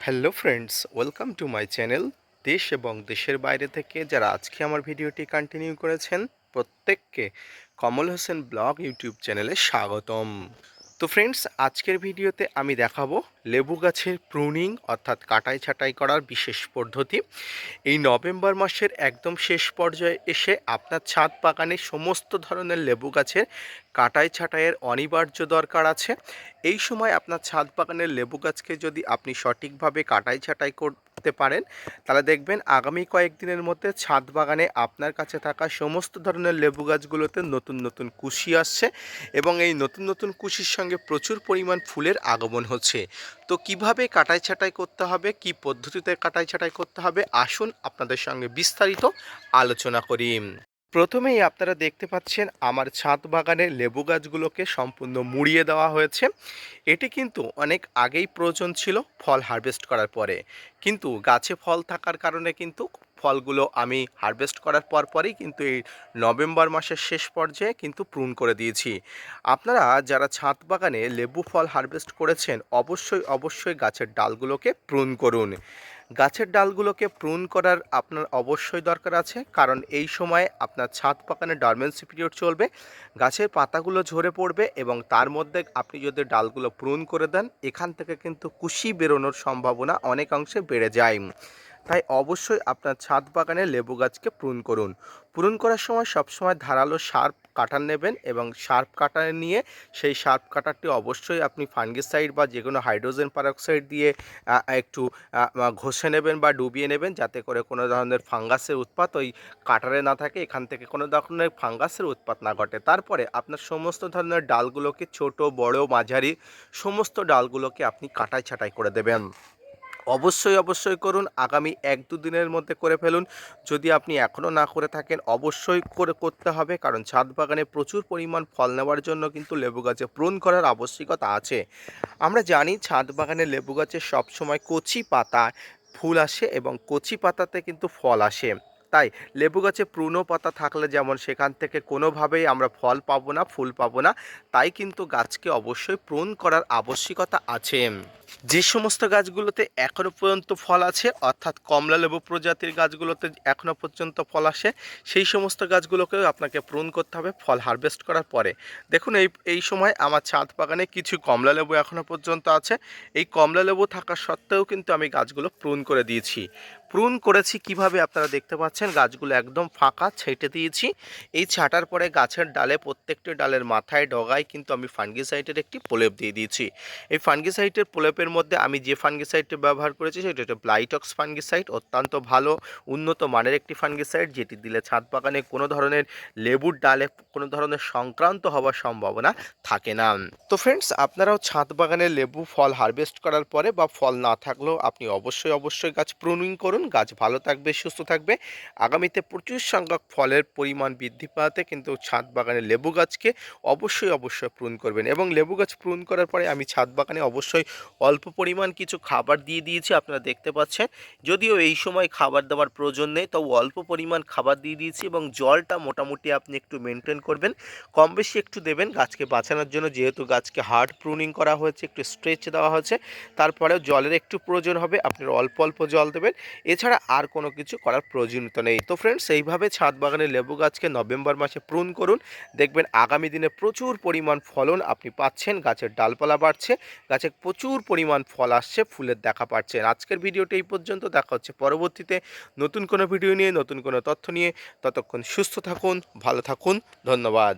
Hello friends welcome to my channel দেশ এবং দেশের বাইরে থেকে যারা আজকে আমার ভিডিওটি কন্টিনিউ করেছেন, প্রত্যেককে কমল হোসেন ব্লগ ইউটিউব চ্যানেলে স্বাগতম। তো ফ্রেন্ডস আজকের ভিডিওতে আমি দেখাবো লেবু গাছের প্রুনিং অর্থাৎ কাটাই ছাঁটাই করার বিশেষ পদ্ধতি। এই নভেম্বর মাসের একদম শেষ পর্যায়ে এসে আপনার ছাদ বাগানে সমস্ত ধরনের লেবু গাছের কাটাই ছাঁটাইয়ের অনিবার্য দরকার আছে। এই সময় আপনার ছাদ বাগানের লেবু গাছকে যদি আপনি সঠিকভাবে কাটাই ছাঁটাই করতে পারেন। তাহলে দেখবেন আগামী কয়েকদিনের মধ্যে ছাদ বাগানে আপনার কাছে থাকা সমস্ত ধরনের লেবু গাছগুলোতে নতুন নতুন কুশি আসছে এবং এই নতুন নতুন কুশির সঙ্গে প্রচুর পরিমাণ ফুলের আগমন হচ্ছে। তো কীভাবে কাটাই ছাটাই করতে হবে? কি পদ্ধতিতে কাটাই ছাটাই করতে হবে? আসুন আপনাদের সঙ্গে বিস্তারিত আলোচনা করি। প্রথমেই আপনারা দেখতে পাচ্ছেন আমার ছাদ বাগানের লেবু গাছগুলোকে সম্পূর্ণ মুড়িয়ে দেওয়া হয়েছে। এটি কিন্তু অনেক আগেই প্রয়োজন ছিল ফল হারভেস্ট করার পরে। কিন্তু গাছে ফল থাকার কারণে কিন্তু ফলগুলো আমি হারভেস্ট করার পর পরেই কিন্তু এই নভেম্বর মাসের শেষ পর্যায়ে কিন্তু প্রুন করে দিয়েছি। আপনারা যারা ছাদ বাগানে লেবু ফল হারভেস্ট করেছেন, অবশ্যই অবশ্যই গাছের ডালগুলোকে প্রুন করুন। গাছের ডালগুলোকে প্রুন করার আপনার অবশ্যই দরকার আছে। কারণ এই সময় আপনার ছাদ বাগানে ডরমেন্সি পিরিয়ড চলবে, গাছের পাতাগুলো ঝরে পড়বে এবং তার মধ্যে আপনি যদি ডালগুলো প্রুন করে দেন, এখান থেকে কিন্তু কুশি বেরোনোর সম্ভাবনা অনেকাংশে বেড়ে যায়। তাই অবশ্যই আপনার ছাদ বাগানে লেবু গাছকে প্রুন করুন। প্রুন করার সময় সবসময় ধারালো শার্প কাটার নেবেন এবং শার্প কাটার নিয়ে সেই শার্প কাটারটি অবশ্যই আপনি ফাঙ্গিসাইড বা যে কোনো হাইড্রোজেন পারক্সাইড দিয়ে একটু ঘষে নেবেন বা ডুবিয়ে নেবেন যাতে করে কোনো ধরনের ফাঙ্গাসের উৎপাত ওই কাটারে না থাকে, এখান থেকে কোনো ধরনের ফাঙ্গাসের উৎপাত না ঘটে। তারপরে আপনার সমস্ত ধরনের ডালগুলোকে ছোট, বড়, মাঝারি সমস্ত ডালগুলোকে আপনি কাটাই ছাঁটাই করে দেবেন। অবশ্যই অবশ্যই করুন। আগামী এক, দু দিনের মধ্যে করে ফেলুন। যদি আপনি এখনও না করে থাকেন, অবশ্যই করে করতে হবে। কারণ ছাদ বাগানে প্রচুর পরিমাণ ফল নেওয়ার জন্য কিন্তু লেবু গাছে প্রুন করার আবশ্যিকতা আছে। আমরা জানি ছাদ বাগানে লেবু গাছে সবসময় কচি পাতা, ফুল আসে এবং কচি পাতাতে কিন্তু ফল আসে। তাই লেবু গাছে প্রুনো পাতা থাকলে যেমন সেখান থেকে কোনোভাবেই আমরা ফল পাবো না, ফুল পাবো না, তাই কিন্তু গাছকে অবশ্যই প্রুন করার আবশ্যিকতা আছে। যে সমস্ত গাছগুলোতে এখনও পর্যন্ত ফল আছে, অর্থাৎ কমলা লেবু প্রজাতির গাছগুলোতে এখনও পর্যন্ত ফল আসে, সেই সমস্ত গাছগুলোকেও আপনাকে প্রুন করতে হবে, ফল হারভেস্ট করার পরে। দেখুন, এই এই সময় আমার ছাদ বাগানে কিছু কমলা লেবু এখনও পর্যন্ত আছে। এই কমলা লেবু থাকা সত্ত্বেও কিন্তু আমি গাছগুলো প্রুন করে দিয়েছি। প্রুন করেছি কীভাবে আপনারা দেখতে পাচ্ছেন, গাছগুলো একদম ফাঁকা ছেটে দিয়েছি। এই ছাটার পরে গাছের ডালে, প্রত্যেকটি ডালের মাথায় ডগায় কিন্তু আমি ফাঙ্গিসাইডের একটি প্রলেপ দিয়ে দিয়েছি। এই ফাঙ্গিসাইডের প্রলেপের মধ্যে আমি যে ফাঙ্গিসাইডটি ব্যবহার করেছি সেটা হচ্ছে ব্লাইটক্স ফাঙ্গিসাইড অত্যন্ত ভালো, উন্নত মানের একটি ফাঙ্গিসাইড যেটি দিলে ছাদ বাগানে কোনো ধরনের লেবুর ডালে কোনো ধরনের সংক্রান্ত হওয়ার সম্ভাবনা থাকে না। তো ফ্রেন্ডস আপনারাও ছাদ বাগানে লেবু ফল হারভেস্ট করার পরে বা ফল না থাকলেও আপনি অবশ্যই অবশ্যই গাছ প্রুনিং করুন। গাছ ভালো থাকবে, সুস্থ থাকবে। আগামীতে প্রচুর সংখ্যক ফলের পরিমাণ বৃদ্ধি পাওয়াতে কিন্তু ছাদ বাগানে লেবু গাছকে অবশ্যই অবশ্যই প্রুন করবেন। এবং লেবু গাছ প্রুন করার পরে আমি ছাদ বাগানে অবশ্যই পরিমাণ কিছু খাবার দিয়ে দিয়েছি, আপনারা দেখতে পাচ্ছেন। যদিও এই সময় খাবার দেওয়ার প্রয়োজন নেই তবু অল্প পরিমাণ খাবার দিয়ে দিয়েছি এবং জলটা মোটামুটি আপনি একটু মেনটেন করবেন। কম বেশি একটু দেবেন গাছকে বাঁচানোর জন্য, যেহেতু গাছকে হার্ড প্রুনিং করা হয়েছে, একটু স্ট্রেচ দেওয়া হয়েছে, তারপরেও জলের একটু প্রয়োজন হবে, আপনারা অল্প অল্প জল দেবেন। এছাড়া আর কোনো কিছু করার প্রয়োজনীয়তা নেই। তো ফ্রেন্ডস এইভাবে ছাদ বাগানে লেবু গাছকে নভেম্বর মাসে প্রুন করুন। দেখবেন আগামী দিনে প্রচুর পরিমাণ ফলন আপনি পাচ্ছেন, গাছের ডালপালা বাড়ছে, গাছে প্রচুর পরিমাণ ফল আসছে, ফুলের দেখা পাচ্ছেন আজকের ভিডিওটি এই পর্যন্ত। দেখা হচ্ছে পরবর্তীতে। নতুন কোনো ভিডিও নিয়ে, নতুন কোনো তথ্য নিয়ে। ততক্ষণ সুস্থ থাকুন, ভালো থাকুন। ধন্যবাদ।